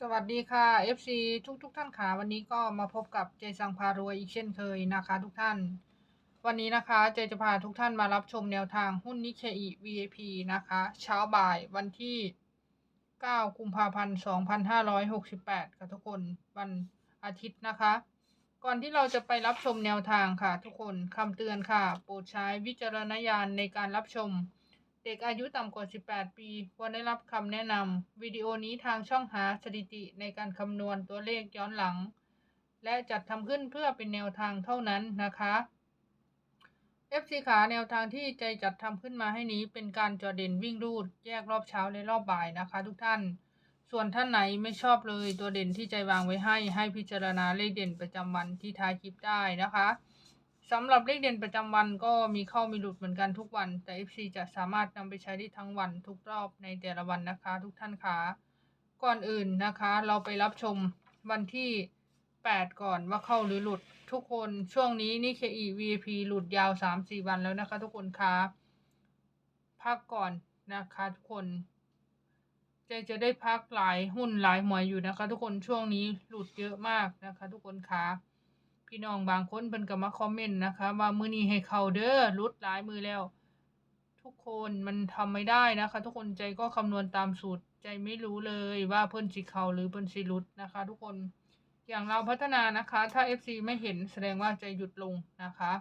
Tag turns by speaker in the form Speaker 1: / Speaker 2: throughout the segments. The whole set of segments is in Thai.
Speaker 1: สวัสดีค่ะ FC ทุกทุกๆท่านค่ะวันนี้ก็มาพบกับเจสังพารวยอีกเช่นเคยนะคะ ทุกท่าน วันนี้นะคะเจจะพาทุกท่านมารับชมแนวทางหุ้นนิเคอี VIP นะคะ เช้าบ่ายวันที่ 9 กุมภาพันธ์ 2568 ค่ะทุกคนวันอาทิตย์นะคะ ก่อนที่เราจะไปรับชมแนวทางค่ะ ทุกคนคำเตือนค่ะ โปรดใช้วิจารณญาณในการรับชม เด็กอายุต่ำกว่า 18 ปีควรได้รับคำแนะนำวิดีโอนี้ทางช่องหาสถิติในการคำนวณตัวเลขย้อนหลัง และจัดทำขึ้นเพื่อเป็นแนวทางเท่านั้นนะคะ FC ขาแนวทางที่ใจจัดทำขึ้นมาให้นี้เป็นการจอเด่นวิ่งรูด แยกรอบเช้าและรอบบ่ายนะคะ ทุกท่าน ส่วนท่านไหนไม่ชอบเลยตัวเด่นที่ใจวางไว้ให้ ให้พิจารณาเลขเด่นประจำวันที่ท้ายคลิปได้นะคะ สำหรับเลขเด่นประจำวันก็มีเข้ามีหลุดเหมือนกันทุกวัน แต่ FC จะสามารถนำไปใช้ได้ทั้งวันทุกรอบในแต่ละวันนะคะ ทุกท่านคะก่อนอื่นนะคะ เราไปรับชมวันที่ 8 ก่อนว่าเข้าหรือหลุดทุกคนช่วงนี้นี่ KE VIP หลุดยาว 3-4 วันแล้วนะคะ ทุกคนคะพักก่อนนะคะทุกคนเจจะได้พักหลายหุ้นหลายหมวยอยู่นะคะ ทุกคนช่วงนี้หลุดเยอะมากนะคะ ทุกคนคะ พี่น้องบางคนเพิ่นก็มาคอมเมนต์นะคะ ว่ามื้อนี้ให้เข้าเด้อลุดหลายมือแล้ว ทุกคนมันทำไม่ได้นะคะ ทุกคนใจก็คำนวณตามสูตรใจไม่รู้เลยว่าเพิ่นสิเข้าหรือเพิ่นสิลุดนะคะ ทุกคนอย่างเราพัฒนานะคะ ถ้า FC ไม่เห็นแสดงว่าใจหยุดลงนะคะ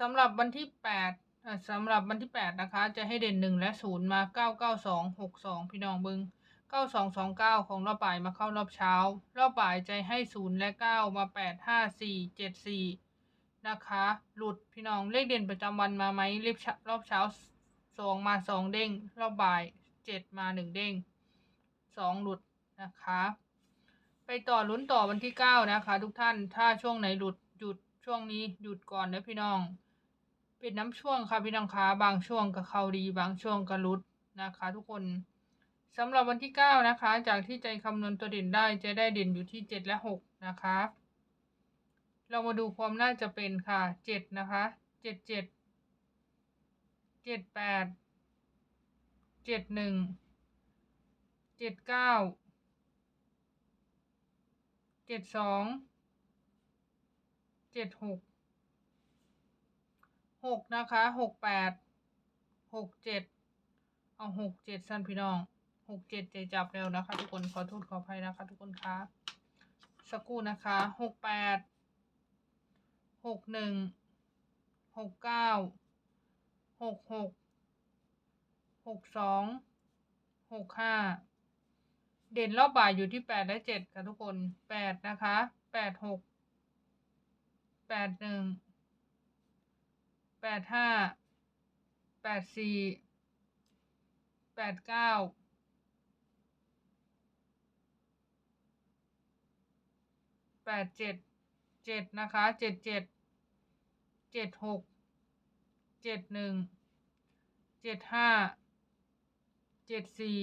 Speaker 1: สำหรับวันที่8อะสำหรับวันที่ 8 นะคะ จะให้เด่น 1 และ 0 มา 992 62 พี่น้องเบิง 9229 ของรอบบ่ายมาเข้ารอบเช้า รอบบ่ายใจให้ 0 และ 9 มา 8 5 4 7 4 นะคะ หลุดพี่น้องเลขเด่นประจำวันมาไหมเลขรอบเช้า 2 มา 2 เด้ง รอบบ่าย 7 มา 1 เด้ง 2 หลุดนะคะ ไปต่อลุ้นต่อวันที่ 9 นะคะ ทุกท่านถ้าช่วงไหนหลุดหยุดช่วงนี้หยุดก่อนนะพี่น้อง เป็นน้ำช่วงค่ะพี่น้องคะบางช่วงก็เข้าดีบางช่วงก็หลุดนะคะ ทุกคน สำหรับวันที่ 9 นะคะ จากที่ใจคำนวณตัวเด่นได้จะได้เด่นอยู่ที่ 7 และ 6 นะคะ เรามาดูความน่าจะเป็นค่ะ 7 นะคะ 7 7 7 8 7 1 7 9เจ็ดสองเจ็ดหกหกนะคะหกแปดหกเจ็ดเอาหกเจ็ดสั้นพี่น้อง หกเจ็ดใจจับแล้วนะคะ ทุกคนขอโทษขออภัยนะคะ ทุกคนคะสักครู่นะคะหกแปดหกหนึ่งหกเก้าหกหกหกสองหกห้าเด่นรอบบ่ายอยู่ที่แปดและเจ็ดค่ะทุกคนแปดนะคะแปดหกแปดหนึ่งแปดห้าแปดสี่แปดเก้า ปดเจ็ดเจ็ดนะคะเจ็ดเจ็ดเจ็ดหกเจ็ดหนึ่งเจ็ดห้าเจ็ดสี่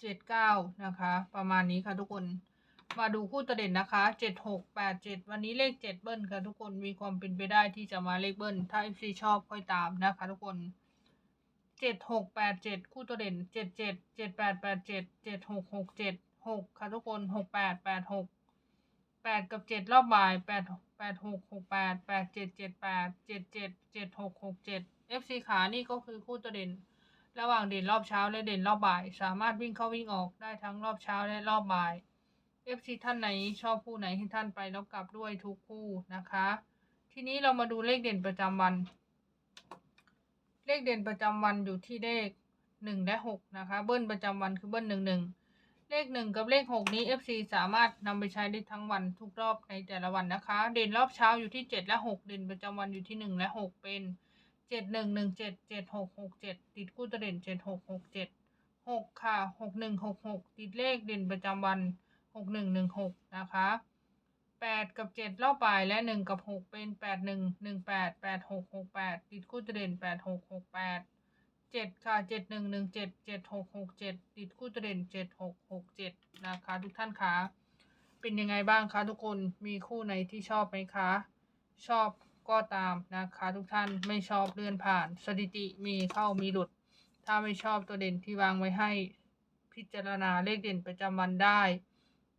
Speaker 1: เจ็ดเก้านะคะ ประมาณนี้ค่ะทุกคนมาดูคู่ตัวเด่นนะคะเจ็ดหกแปดเจ็ดวันนี้เลขเจ็ดเบิ้ลค่ะทุกคนมีความเป็นไปได้ที่จะมาเลขเบิ้ลถ้า FC ชอบค่อยตามนะคะทุกคน เจ็ดหกแปดเจ็ดคู่ตัวเด่นเจ็ดเจ็ดเจ็ดแปดแปดเจ็ดเจ็ดหกหกเจ็ดหกค่ะทุกคนหกแปดแปดหกแปดกับเจ็ดรอบบ่ายแปดแปดหกหกแปดแปดเจ็ดเจ็ดแปดเจ็ดเจ็ดเจ็ดหกหกเจ็ด FC ขานี่ก็คือคู่ตัวเด่น ระหว่างเด่นรอบเช้าและเด่นรอบบ่าย สามารถวิ่งเข้าวิ่งออกได้ทั้งรอบเช้าและรอบบ่าย FC ท่านไหนชอบคู่ไหนให้ท่านไปแล้วกลับด้วยทุกคู่นะคะ ทีนี้เรามาดูเลขเด่นประจำวัน เลขเด่นประจำวันอยู่ที่เลขหนึ่งและหกนะคะ เบิ้ลประจำวันคือเบิ้ลหนึ่งหนึ่งเลขหนึ่งกับเลขหกนี้ FC สามารถนำไปใช้ได้ทั้งวันทุกรอบในแต่ละวันนะคะ เด่นรอบเช้าอยู่ที่เจ็ดและหกเด่นประจำวันอยู่ที่หนึ่งและหกเป็นเจ็ดหนึ่งหนึ่งเจ็ดเจ็ดหกหกเจ็ดติดคู่ตัวเด่นเจ็ดหกหกเจ็ดหกค่ะหกหนึ่งหกหกติดเลขเด่นประจำวันหกหนึ่งหนึ่งหกนะคะ แปดกับเจ็ดรอบบ่ายและหนึ่งกับหกเป็นแปดหนึ่งหนึ่งแปดแปดหกหกแปดติดคู่ตัวเด่นแปดหกหกแปดเจ็ดค่ะเจ็ดหนึ่งหนึ่งเจ็ดเจ็ดหกหกเจ็ดติดคู่ตัวเด่นเจ็ดหกหกเจ็ดนะคะ ทุกท่านคะเป็นยังไงบ้างคะทุกคนมีคู่ไหนที่ชอบไหมคะ ชอบก็ตามนะคะ ทุกท่านไม่ชอบเลื่อนผ่าน สถิติมีเข้ามีหลุด ถ้าไม่ชอบตัวเด่นที่วางไว้ให้ พิจารณาเลขเด่นประจำวันได้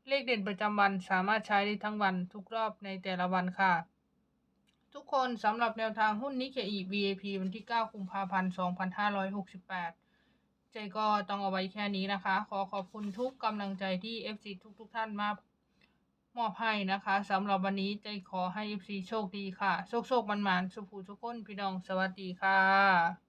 Speaker 1: เลขเด่นประจำวันสามารถใช้ได้ทั้งวันทุกรอบในแต่ละวันค่ะ ทุกคนสำหรับแนวทางหุ้นนิเคอี VAP วันที่ 9 กุมภาพันธ์ 2568ใจก็ต้องเอาไว้แค่นี้นะคะ ขอขอบคุณทุกกำลังใจที่ FC ทุกๆทท่านมามอบให้นะคะสำหรับวันนี้ใจขอให้ FC โชคดีค่ะ โชคโชคมันมันสุขูทุกคนพี่น้องสวัสดีค่ะ